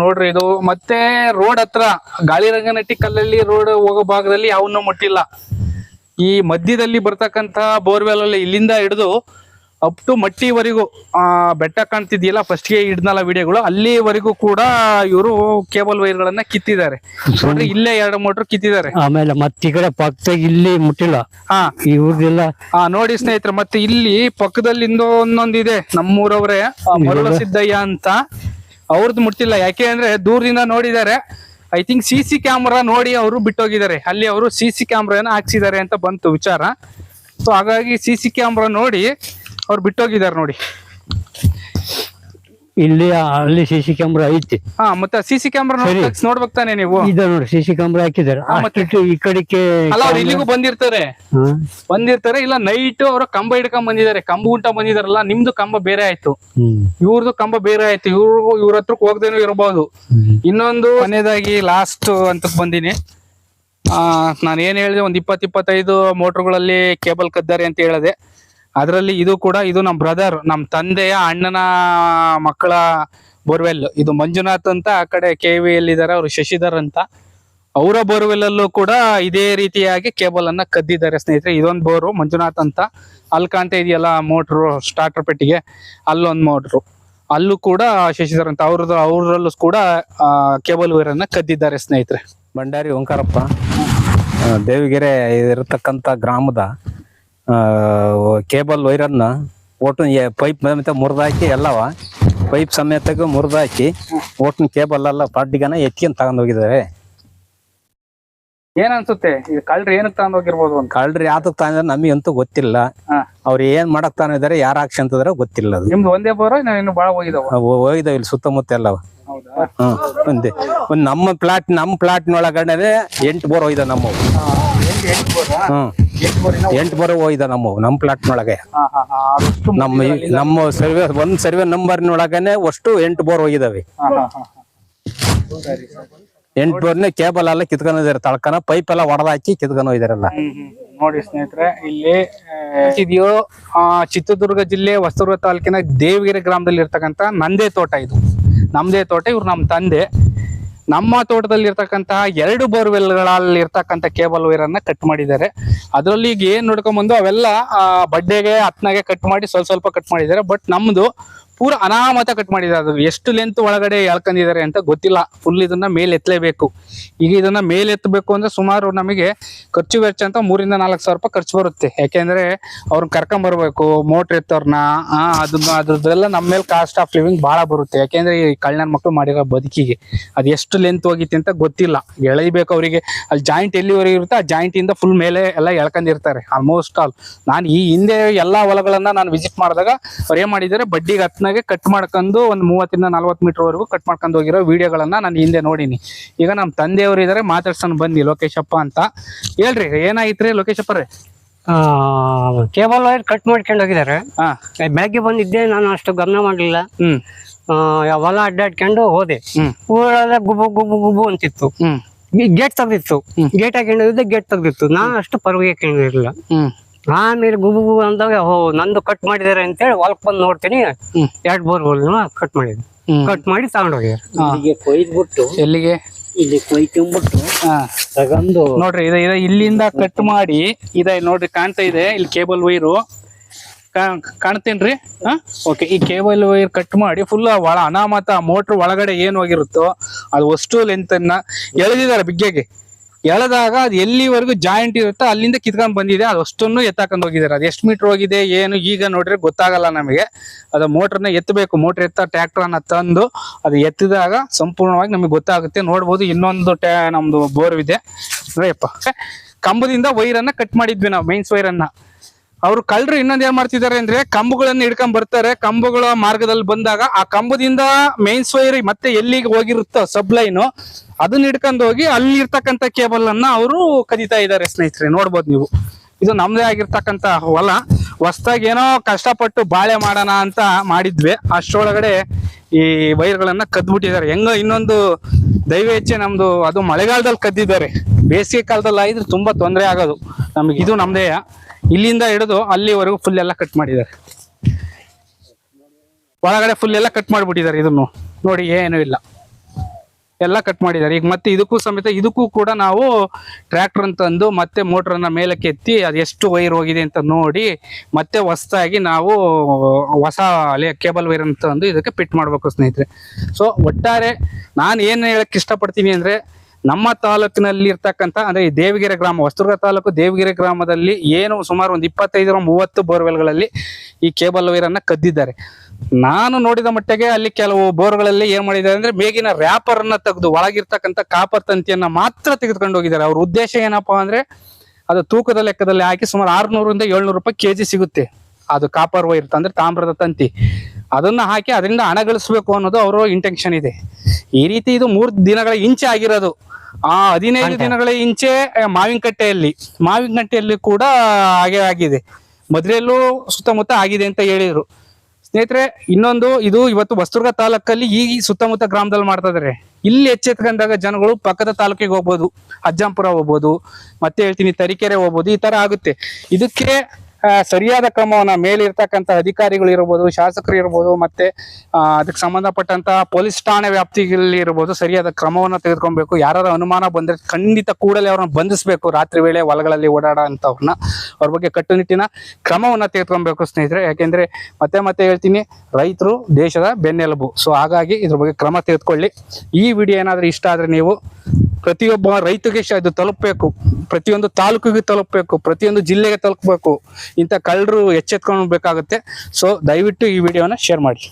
ನೋಡ್ರಿ ಇದು ಮತ್ತೆ ರೋಡ್ ಹತ್ರ ಗಾಳಿರಂಗನಟ್ಟಿ ಕಲ್ಲಲ್ಲಿ ರೋಡ್ ಹೋಗೋ ಭಾಗದಲ್ಲಿ ಯಾವನ್ನೂ ಮುಟ್ಟಿಲ್ಲ. ಈ ಮಧ್ಯದಲ್ಲಿ ಬರ್ತಕ್ಕಂತ ಬೋರ್ವೆಲ್ ಅಲ್ಲಿ ಇಲ್ಲಿಂದ ಹಿಡಿದು ಅಪ್ ಟು ಮಟ್ಟಿವರೆಗೂ ಆ ಬೆಟ್ಟ ಕಾಣ್ತಿದ್ಯಲ್ಲ ಫಸ್ಟ್ಗೆ ಹಿಡ್ನಲ್ಲ ವಿಡಿಯೋಗಳು ಅಲ್ಲಿವರೆಗೂ ಕೂಡ ಇವರು ಕೇಬಲ್ ವೈರ್ ಗಳನ್ನ ಕಿತ್ತಿದ್ದಾರೆ. ನೋಡ್ರಿ ಇಲ್ಲೇ ಎರಡು ಮೋಟರ್ ಕಿತ್ತಿದ್ದಾರೆ. ಆಮೇಲೆ ಮತ್ತೆ ಈ ಕಡೆ ಪಕ್ಕದಾಗ ಇಲ್ಲಿ ಮುಟ್ಟಿಲ್ಲ. ಹಾ. ಹಾ ನೋಡಿ ಸ್ನೇಹಿತರೆ ಮತ್ತೆ ಇಲ್ಲಿ ಪಕ್ಕದಲ್ಲಿ ಒಂದೊಂದಿದೆ. ನಮ್ಮೂರವ್ರೆ ಮರಳ ಮರುಳ ಸಿದ್ದಯ್ಯ ಅಂತ. ಅವ್ರದ್ದು ಮುಟ್ಟಿಲ್ಲ. ಯಾಕೆ ಅಂದ್ರೆ ದೂರದಿಂದ ನೋಡಿದ್ದಾರೆ. I think C C camera ನೋಡಿ ಅವರು ಬಿಟ್ಟೋಗಿದ್ದಾರೆ. ಅಲ್ಲಿ ಅವರು ಸಿ ಸಿ ಕ್ಯಾಮ್ರಾನ ಹಾಕ್ಸಿದ್ದಾರೆ ಅಂತ ಬಂತು ವಿಚಾರ. ಸೊ ಹಾಗಾಗಿ ಸಿ ಸಿ ಕ್ಯಾಮ್ರಾ ನೋಡಿ ಅವ್ರು ಬಿಟ್ಟೋಗಿದ್ದಾರೆ ನೋಡಿ. ಇಲ್ಲಿ ಅಲ್ಲಿ ಸಿಸಿ ಸಿ ಕ್ಯಾಮ್ರಾ ಐತಿ. ಹಾ ಮತ್ತೆ ಸಿಸಿ ಕ್ಯಾಮ್ರಾ ಸರಿ. ನೋಡ್ಬೇಕು ತಾನೆ ನೀವು. ಇದ ನೋಡಿ ಸಿ ಸಿ ಕ್ಯಾಮ್ರಾ ಹಾಕಿದ್ದಾರೆ. ಮತ್ತೆ ಈ ಕಡೆಗೆ ಅಲ್ಲ ಅವ್ರು ಇಲ್ಲಿಗೂ ಬಂದಿರ್ತಾರೆ. ಹಾ. ಬಂದಿರ್ತಾರೆ ಇಲ್ಲ ನೈಟ್ ಅವರು ಕಂಬ ಹಿಡ್ಕೊಂಡ್ ಬಂದಿದ್ದಾರೆ. ಕಂಬ ಉಂಟ ಬಂದಿದಾರಲ್ಲ ನಿಮ್ದು ಕಂಬ ಬೇರೆ ಆಯ್ತು. ಹ್ಮ್. ಇವ್ರದ್ದು ಕಂಬ ಬೇರೆ ಆಯ್ತು. ಇವ್ರಿಗೂ ಇವ್ರ ಹತ್ರಕ್ ಹೋಗ್ದೇನೂ ಇರಬಹುದು ಹ್ಮ್. ಇನ್ನೊಂದು ಕೊನೆಯದಾಗಿ ಲಾಸ್ಟ್ ಅಂತ ಬಂದಿನಿ. ಆ ನಾನು ಏನ್ ಹೇಳಿದೆ ಒಂದ್ ಇಪ್ಪತ್ ಇಪ್ಪತ್ತೈದು ಮೋಟರ್ಗಳಲ್ಲಿ ಕೇಬಲ್ ಕದ್ದಾರೆ ಅಂತ ಹೇಳಿದೆ. ಅದರಲ್ಲಿ ಇದು ಕೂಡ ಇದು ನಮ್ಮ ಬ್ರದರ್ ನಮ್ಮ ತಂದೆಯ ಅಣ್ಣನ ಮಕ್ಕಳ ಬೋರ್ವೆಲ್ ಇದು ಮಂಜುನಾಥ್ ಅಂತ ಆ ಕಡೆ ಕೆ ವಿ ಇದ್ದಾರೆ ಅವರು ಶಶಿಧರ್ ಅಂತ. ಅವರ ಬೋರ್ವೆಲ್ ಅಲ್ಲೂ ಕೂಡ ಇದೇ ರೀತಿಯಾಗಿ ಕೇಬಲ್ ಅನ್ನ ಕದ್ದಿದ್ದಾರೆ ಸ್ನೇಹಿತರೆ. ಇದೊಂದು ಬೋರು, ಮಂಜುನಾಥ್ ಅಂತ. ಅಲ್ಲಿ ಕಾಣ್ತಾ ಇದೆಯಲ್ಲ ಮೋಟ್ರು ಸ್ಟಾರ್ಟರ್ ಪೆಟ್ಟಿಗೆ? ಅಲ್ಲೊಂದು ಮೋಟ್ರು ಅಲ್ಲೂ ಕೂಡ ಶಶಿಧರ್ ಅಂತ. ಅವ್ರದ್ದು, ಅವರಲ್ಲೂ ಕೂಡ ಕೇಬಲ್ ವೈರ್ ಅನ್ನ ಕದ್ದಿದ್ದಾರೆ ಸ್ನೇಹಿತರೆ. ಭಂಡಾರಿ ಓಂಕಾರಪ್ಪ. ದೇವಿಗೆರೆ ಇರತಕ್ಕಂಥ ಗ್ರಾಮದ ಕೇಬಲ್ ವೈರನ್ನ ಒಟ್ಟು ಪೈಪ್ ಸಮೇತ ಮುರಿದಾಕಿ ಎಲ್ಲವ. ಪೈಪ್ ಸಮೇತ ಮುರಿದಾಕಿ ಒಟ್ಟು ಕೇಬಲ್ ಎಲ್ಲ ಪಾರ್ಟಿಗನ ಎತ್ಕೊಂಡ್ ತಗೊಂಡ್ ಹೋಗಿದ್ದಾರೆ ಏನ್ ಅನ್ಸುತ್ತೆ? ಇದು ಕಳ್ರಿ ಏನಕ್ಕೆ ತಗೊಂಡ್ ಹೋಗಿರ್ಬೋದು ಅಂತ? ಕಳ್ರಿ ಯಾತಕ್ ತಾಂದ್ರೆ ನಮಗೆ ಅಂತೂ ಗೊತ್ತಿಲ್ಲ. ಅವ್ರು ಏನ್ ಮಾಡಕ್ ತಾನಿದ್ದಾರೆ ಯಾರು ಅಂತಂದ್ರೆ ಗೊತ್ತಿಲ್ಲ ಅದು. ನಿಮ್ದು ಒಂದೇ ಬೋರ ಇನ್ನು ಬಹಳ ಹೋಗಿದಾವ? ಹೋಗಿದಾವ ಇಲ್ಲಿ ಸುತ್ತಮುತ್ತ ಎಲ್ಲವ. ಹ್ಮ್ ಒಂದೇ ಒಂದ್ ನಮ್ಮ ಪ್ಲಾಟ್ ನಮ್ಮ ಪ್ಲಾಟ್ನೊಳಗಡೆ ಎಂಟು ಬೋರ್ ಹೋಯ್ದ ನಮ್ಮವು. ಹ್ಮ್ ಎಂಟು ಬೋರ್ ಹೋಯ್ದ ನಮ್ಮ ನಮ್ಮ ಪ್ಲಾಟ್ನೊಳಗೆ ನಮ್ಮ ನಮ್ಮ ಸರ್ವೆ ಒಂದ್ ಸರ್ವೆ ನಂಬರ್ನೊಳಗನೆ ಅಷ್ಟು ಎಂಟು ಬೋರ್ ಹೋಗಿದಾವೆ. ಎಂಟು ಬೋರ್ನೆ ಕೇಬಲ್ ಎಲ್ಲ ಕಿತ್ಕೊಂಡಿದ್ದಾರೆ ತಳ್ಕನ ಪೈಪ್ ಎಲ್ಲ ಹೊಡೆದಾಕಿ ಕಿತ್ಕೊಂಡು ಹೋಗಿದಾರಲ್ಲ. ನೋಡಿ ಸ್ನೇಹಿತರೆ ಇಲ್ಲಿ ಇದೆಯೋ ಚಿತ್ರದುರ್ಗ ಜಿಲ್ಲೆ ಹೊಸದುರ್ಗ ತಾಲೂಕಿನ ದೇವಗಿರಿ ಗ್ರಾಮದಲ್ಲಿ ಇರ್ತಕ್ಕಂತ ನಂದೇ ತೋಟ ಇದು. ನಮ್ದೇ ತೋಟ ಇವ್ರು ನಮ್ಮ ತಂದೆ. ನಮ್ಮ ತೋಟದಲ್ಲಿ ಇರ್ತಕ್ಕಂತಹ ಎರಡು ಬೋರ್ವೆಲ್ಗಳಲ್ಲಿ ಇರ್ತಕ್ಕಂಥ ಕೇಬಲ್ ವೈರ್ ಅನ್ನ ಕಟ್ ಮಾಡಿದ್ದಾರೆ. ಅದರಲ್ಲಿ ಈಗ ಏನ್ ನೋಡ್ಕೊಂಡ್ ಬಂದು ಅವೆಲ್ಲ ಬಡ್ಡೆಗೆ, ಹತ್ನಾಗೆ ಕಟ್ ಮಾಡಿ ಸ್ವಲ್ಪ ಸ್ವಲ್ಪ ಕಟ್ ಮಾಡಿದ್ದಾರೆ. ಬಟ್ ನಮ್ದು ಪೂರ ಅನಾಮತ ಕಟ್ ಮಾಡಿದ್ದಾರೆ ಅದು ಎಷ್ಟು ಲೆಂತ್ ಒಳಗಡೆ ಎಳ್ಕೊಂಡಿದ್ದಾರೆ ಅಂತ ಗೊತ್ತಿಲ್ಲ. ಫುಲ್ ಇದನ್ನ ಮೇಲೆ ಎತ್ತಲೇಬೇಕು. ಈಗ ಇದನ್ನ ಮೇಲೆ ಎತ್ತಬೇಕು ಅಂದ್ರೆ ಸುಮಾರು ನಮಗೆ ಖರ್ಚು ವೆಚ್ಚ ಅಂತ ಮೂರಿಂದ ನಾಲ್ಕು ಸಾವಿರ ರೂಪಾಯಿ ಖರ್ಚು ಬರುತ್ತೆ. ಯಾಕೆಂದ್ರೆ ಅವ್ರನ್ನ ಕರ್ಕೊಂಡ್ ಬರ್ಬೇಕು ಮೋಟ್ರ್ ಎತ್ತವ್ರನ್ನ ಅದನ್ನ ಅದ್ರದ್ದೆಲ್ಲ ನಮ್ಮ ಮೇಲೆ ಕಾಸ್ಟ್ ಆಫ್ ಲಿವಿಂಗ್ ಬಹಳ ಬರುತ್ತೆ. ಯಾಕೆಂದ್ರೆ ಈ ಕಳ್ಳನ ಮಕ್ಕಳು ಮಾಡಿರೋ ಬದುಕಿಗೆ ಅದು ಎಷ್ಟು ಲೆಂತ್ ಹೋಗಿತ್ತು ಅಂತ ಗೊತ್ತಿಲ್ಲ. ಎಳೆಯಬೇಕು ಅವರಿಗೆ. ಅಲ್ಲಿ ಜಾಯಿಂಟ್ ಎಲ್ಲಿವರೆಗೆ ಇರುತ್ತೆ ಆ ಜಾಯಿಂಟ್ ಇಂದ ಫುಲ್ ಮೇಲೆ ಎಲ್ಲ ಎಳ್ಕೊಂಡಿರ್ತಾರೆ. ಆಲ್ಮೋಸ್ಟ್ ಆಲ್ ನಾನು ಈ ಹಿಂದೆ ಎಲ್ಲಾ ಹೊಲಗಳನ್ನ ನಾನು ವಿಸಿಟ್ ಮಾಡಿದಾಗ ಅವ್ರು ಏನ್ ಮಾಡಿದ್ದಾರೆ? ಬಡ್ಡಿಗೆ ಹತ್ನಾಗೆ ಕಟ್ ಮಾಡ್ಕೊಂಡು ಒಂದು ಮೂವತ್ತರಿಂದ ನಲ್ವತ್ತು ಮೀಟರ್ ವರೆಗೂ ಕಟ್ ಮಾಡ್ಕೊಂಡು ಹೋಗಿರೋ ವಿಡಿಯೋಗಳನ್ನ ನಾನು ಹಿಂದೆ ನೋಡೀನಿ. ಈಗ ನಮ್ಮ ತಂದೆಯವರು ಇದಾರೆ ಮಾತಾಡ್ಸೋಣ ಬನ್ನಿ ಲೋಕೇಶಪ್ಪ ಅಂತ. ಹೇಳ್ರಿ ಏನಾಗಿತ್ರಿ ಲೋಕೇಶಪ್ಪರೇ ಕೇಬಲ್ ವೈರ್ ಕಟ್ ಮಾಡ್ಕೊಂಡು ಹೋಗಿದ್ದಾರೆ. ಹಾ. ಬೆಳಗ್ಗೆ ಬಂದಿದ್ದೆ ನಾನು ಅಷ್ಟು ಗಮನ ಮಾಡಲಿಲ್ಲ. ಹೊಲ ಅಡ್ಡಾಡ್ಕೊಂಡು ಹೋದೆ. ಗುಬ್ಬು ಗುಬು ಗುಬು ಗುಬು ಅಂತಿತ್ತು ಗೇಟ್ ತೆಗ್ದಿತ್ತು. ಗೇಟ್ ಹಾಕೊಂಡಿದ್ದೆ ಗೇಟ್ ತೆಗ್ದಿತ್ತು. ನಾನು ಅಷ್ಟು ಪರವಾಗಿ ಹಾಕೊಂಡಿರಲಿಲ್ಲ ಆಮೇಲೆ ಗುಬು ಗುಬು ಅಂದಾಗ ಓ ನಂದು ಕಟ್ ಮಾಡಿದಾರೆ ಅಂತ ಹೇಳಿ ಹೊಲಕ್ ಬಂದು ನೋಡ್ತೀನಿ. ಎರಡ್ ಬೋರ್ ಕಟ್ ಮಾಡಿದ್ರು ಕಟ್ ಮಾಡಿ ತಗೊಂಡೋಗ್ಯಾರ ಹಾ. ಕೊಯ್ದ್ಬಿಟ್ಟು ಎಲ್ಲಿಗೆ? ಇಲ್ಲಿ ಕೊಯ್ಕೊಂಡ್ಬಿಟ್ಟು ಹಾ. ತಗೊಂಡು ನೋಡ್ರಿ ಇದ ಇದ ಇಲ್ಲಿಂದ ಕಟ್ ಮಾಡಿ ಇದ ನೋಡ್ರಿ ಕಾಣ್ತಾ ಇದೆ ಇಲ್ಲಿ ಕೇಬಲ್ ವೈರು ಕಾಣ್ತೇನ್ರಿ? ಹಾ? ಓಕೆ ಈ ಕೇಬಲ್ ವೈರ್ ಕಟ್ ಮಾಡಿ ಫುಲ್ ಒಳ ಅನಾಮತ ಮೋಟ್ರ್ ಒಳಗಡೆ ಏನ್ ಹೋಗಿರುತ್ತೋ ಅದು ಅಷ್ಟು ಲೆಂತ್ ಅನ್ನ ಎಳೆದಿದ್ದಾರೆ ಬಿಗ್ಗೆಗೆ. ಎಳೆದಾಗ ಅದು ಎಲ್ಲಿವರೆಗೂ ಜಾಯಿಂಟ್ ಇರುತ್ತೋ ಅಲ್ಲಿಂದ ಕಿತ್ಕೊಂಡ್ ಬಂದಿದೆ. ಅದು ಅಷ್ಟನ್ನು ಎತ್ತಾಕೊಂಡ್ ಹೋಗಿದ್ದಾರೆ. ಅದು ಎಷ್ಟು ಮೀಟರ್ ಹೋಗಿದೆ, ಏನು, ಈಗ ನೋಡ್ರಿ ಗೊತ್ತಾಗಲ್ಲ ನಮಗೆ. ಅದು ಮೋಟ್ರನ್ನ ಎತ್ತಬೇಕು. ಮೋಟರ್ ಎತ್ತ ಟ್ರ್ಯಾಕ್ಟರ್ ಅನ್ನ ತಂದು ಅದು ಎತ್ತಿದಾಗ ಸಂಪೂರ್ಣವಾಗಿ ನಮಗೆ ಗೊತ್ತಾಗುತ್ತೆ. ನೋಡ್ಬೋದು ಇನ್ನೊಂದು ಟ್ಯಾ ನಮ್ದು ಬೋರ್ ನೋಡಿಯಪ್ಪ ಕಂಬದಿಂದ ವೈರನ್ನ ಕಟ್ ಮಾಡಿದ್ವಿ ನಾವು ಮೈನ್ಸ್ ವೈರನ್ನ ಅವ್ರು ಕಳ್ಳರು ಇನ್ನೊಂದ್ ಏನ್ ಮಾಡ್ತಿದ್ದಾರೆ ಅಂದ್ರೆ ಕಂಬಗಳನ್ನು ಹಿಡ್ಕೊಂಡ್ ಬರ್ತಾರೆ. ಕಂಬಗಳ ಮಾರ್ಗದಲ್ಲಿ ಬಂದಾಗ ಆ ಕಂಬದಿಂದ ಮೇನ್ಸ್ ವೈರ್ ಮತ್ತೆ ಎಲ್ಲಿಗೆ ಹೋಗಿರುತ್ತೋ ಸಬ್ ಲೈನ್ ಅದನ್ನ ಹಿಡ್ಕೊಂಡು ಹೋಗಿ ಅಲ್ಲಿ ಇರ್ತಕ್ಕಂತ ಕೇಬಲ್ ಅನ್ನ ಅವರು ಕದಿತಾ ಇದ್ದಾರೆ ಸ್ನೇಹಿತರೆ. ನೋಡ್ಬೋದು ನೀವು. ಇದು ನಮ್ದೇ ಆಗಿರ್ತಕ್ಕಂತ ಹೊಲ. ಹೊಸ್ದಾಗಿ ಏನೋ ಕಷ್ಟಪಟ್ಟು ಬಾಳೆ ಮಾಡೋಣ ಅಂತ ಮಾಡಿದ್ವಿ. ಅಷ್ಟೊಳಗಡೆ ಈ ವೈರ್ಗಳನ್ನ ಕದ್ಬಿಟ್ಟಿದ್ದಾರೆ. ಹೆಂಗ ಇನ್ನೊಂದು ದೈವ ಹೆಚ್ಚೆ ನಮ್ದು, ಅದು ಮಳೆಗಾಲದಲ್ಲಿ ಕದ್ದಿದ್ದಾರೆ. ಬೇಸಿಗೆ ಕಾಲದಲ್ಲಿ ಆಯ್ದ್ರೆ ತುಂಬಾ ತೊಂದರೆ ಆಗೋದು. ನಮ್ಗೆ ಇದು ನಮ್ದೇ ಇಲ್ಲಿಂದ ಹಿಡಿದು ಅಲ್ಲಿವರೆಗೂ ಫುಲ್ ಎಲ್ಲ ಕಟ್ ಮಾಡಿದ್ದಾರೆ. ಒಳಗಡೆ ಫುಲ್ ಎಲ್ಲ ಕಟ್ ಮಾಡಿಬಿಟ್ಟಿದ್ದಾರೆ ಇದನ್ನು. ನೋಡಿ, ಏನು ಇಲ್ಲ. ಎಲ್ಲ ಕಟ್ ಮಾಡಿದ್ದಾರೆ. ಈಗ ಮತ್ತೆ ಇದಕ್ಕೂ ಸಮೇತ, ಇದಕ್ಕೂ ಕೂಡ ನಾವು ಟ್ರ್ಯಾಕ್ಟರ್ ತಂದು ಮತ್ತೆ ಮೋಟ್ರನ್ನ ಮೇಲಕ್ಕೆ ಎತ್ತಿ ಅದು ಎಷ್ಟು ವೈರ್ ಹೋಗಿದೆ ಅಂತ ನೋಡಿ ಮತ್ತೆ ಹೊಸದಾಗಿ ನಾವು ಹೊಸ ಕೇಬಲ್ ವೈರ್ ತಂದು ಇದಕ್ಕೆ ಫಿಟ್ ಮಾಡಬೇಕು ಸ್ನೇಹಿತರೆ. ಸೊ ಒಟ್ಟಾರೆ ನಾನು ಏನು ಹೇಳಕ್ ಇಷ್ಟಪಡ್ತೀನಿ ಅಂದ್ರೆ ನಮ್ಮ ತಾಲೂಕಿನಲ್ಲಿ ಇರ್ತಕ್ಕಂಥ ಅಂದ್ರೆ ಈ ದೇವಗಿರಿ ಗ್ರಾಮ ವಸ್ತುರ್ಗ ತಾಲೂಕು ದೇವಗಿರಿ ಗ್ರಾಮದಲ್ಲಿ ಏನು ಸುಮಾರು ಒಂದು ಇಪ್ಪತ್ತೈದರ ಮೂವತ್ತು ಬೋರ್ವೆಲ್ಗಳಲ್ಲಿ ಈ ಕೇಬಲ್ ವೈರನ್ನ ಕದ್ದಿದ್ದಾರೆ. ನಾನು ನೋಡಿದ ಮಟ್ಟಿಗೆ ಅಲ್ಲಿ ಕೆಲವು ಬೋರ್ಗಳಲ್ಲಿ ಏನ್ ಮಾಡಿದ್ದಾರೆ ಅಂದ್ರೆ ಮೇಗಿನ ರ್ಯಾಪರ್ ತೆಗೆದು ಒಳಗಿರ್ತಕ್ಕಂಥ ಕಾಪರ್ ತಂತಿಯನ್ನ ಮಾತ್ರ ತೆಗೆದುಕೊಂಡು ಹೋಗಿದ್ದಾರೆ. ಅವ್ರ ಉದ್ದೇಶ ಏನಪ್ಪಾ ಅಂದ್ರೆ ಅದು ತೂಕದ ಲೆಕ್ಕದಲ್ಲಿ ಹಾಕಿ ಸುಮಾರು ಆರ್ನೂರಿಂದ ಏಳ್ನೂರು ರೂಪಾಯಿ ಕೆಜಿ ಸಿಗುತ್ತೆ. ಅದು ಕಾಪರ್ ವೈರ್ ಅಂದ್ರೆ ತಾಮ್ರದ ತಂತಿ. ಅದನ್ನ ಹಾಕಿ ಅದರಿಂದ ಹಣ ಗಳಿಸ್ಬೇಕು ಅನ್ನೋದು ಅವರ ಇಂಟೆನ್ಷನ್ ಇದೆ. ಈ ರೀತಿ ಇದು ಮೂರು ದಿನಗಳ ಇಂಚೆ ಆಗಿರೋದು. ಆ ಹದಿನೈದು ದಿನಗಳ ಇಂಚೆ ಮಾವಿನಕಟ್ಟೆಯಲ್ಲಿ ಮಾವಿನಕಟ್ಟೆಯಲ್ಲಿ ಕೂಡ ಹಾಗೆ ಆಗಿದೆ. ಮದ್ರೆಯಲ್ಲೂ ಸುತ್ತಮುತ್ತ ಆಗಿದೆ ಅಂತ ಹೇಳಿದ್ರು. ಸ್ನೇಹಿತರೆ ಇನ್ನೊಂದು ಇದು ಇವತ್ತು ವಸ್ತುರ್ಗ ತಾಲೂಕಲ್ಲಿ ಈ ಸುತ್ತಮುತ್ತ ಗ್ರಾಮದಲ್ಲಿ ಮಾಡ್ತಾ ಇದಾರೆ. ಇಲ್ಲಿ ಎಚ್ಚೆತ್ಕೊಂಡಾಗ ಜನಗಳು ಪಕ್ಕದ ತಾಲೂಕಿಗೆ ಹೋಗ್ಬೋದು ಅಜ್ಜಂಪುರ ಹೋಗ್ಬೋದು ಮತ್ತೆ ಹೇಳ್ತೀನಿ ತರೀಕೆರೆ ಹೋಗ್ಬೋದು ಈ ತರ ಆಗುತ್ತೆ. ಇದಕ್ಕೆ ಸರಿಯಾದ ಕ್ರಮವನ್ನ ಮೇಲಿರ್ತಕ್ಕಂಥ ಅಧಿಕಾರಿಗಳು ಇರ್ಬೋದು, ಶಾಸಕರು ಇರ್ಬೋದು, ಮತ್ತೆ ಅದಕ್ಕೆ ಸಂಬಂಧಪಟ್ಟಂತಹ ಪೊಲೀಸ್ ಠಾಣೆ ವ್ಯಾಪ್ತಿಯಲ್ಲಿ ಇರ್ಬೋದು, ಸರಿಯಾದ ಕ್ರಮವನ್ನ ತೆಗೆದುಕೊಬೇಕು. ಯಾರು ಅನುಮಾನ ಬಂದ್ರೆ ಖಂಡಿತ ಕೂಡಲೇ ಅವ್ರನ್ನ ಬಂಧಿಸಬೇಕು. ರಾತ್ರಿ ವೇಳೆ ಹೊಲಗಳಲ್ಲಿ ಓಡಾಡ ಅಂತವ್ರನ್ನ ಅವ್ರ ಬಗ್ಗೆ ಕಟ್ಟುನಿಟ್ಟಿನ ಕ್ರಮವನ್ನ ತೆಗೆದುಕೊಬೇಕು ಸ್ನೇಹಿತರೆ. ಯಾಕೆಂದ್ರೆ ಮತ್ತೆ ಮತ್ತೆ ಹೇಳ್ತೀನಿ, ರೈತರು ದೇಶದ ಬೆನ್ನೆಲುಬು. ಸೊ ಹಾಗಾಗಿ ಇದ್ರ ಬಗ್ಗೆ ಕ್ರಮ ತೆಗೆದುಕೊಳ್ಳಿ. ಈ ವಿಡಿಯೋ ಏನಾದ್ರೂ ಇಷ್ಟ ಆದ್ರೆ ನೀವು ಪ್ರತಿಯೊಬ್ಬ ರೈತಗೆ ಇದು ತಲುಪಬೇಕು. ಪ್ರತಿಯೊಂದು ತಾಲೂಕಿಗೆ ತಲುಪಬೇಕು. ಪ್ರತಿಯೊಂದು ಜಿಲ್ಲೆಗೆ ತಲುಪಬೇಕು. ಇಂಥ ಕಳ್ಳರು ಎಚ್ಚೆತ್ಕೊಳ್ಬೇಕಾಗುತ್ತೆ ಸೊ ದಯವಿಟ್ಟು ಈ ವಿಡಿಯೋನ ಶೇರ್ ಮಾಡಿ.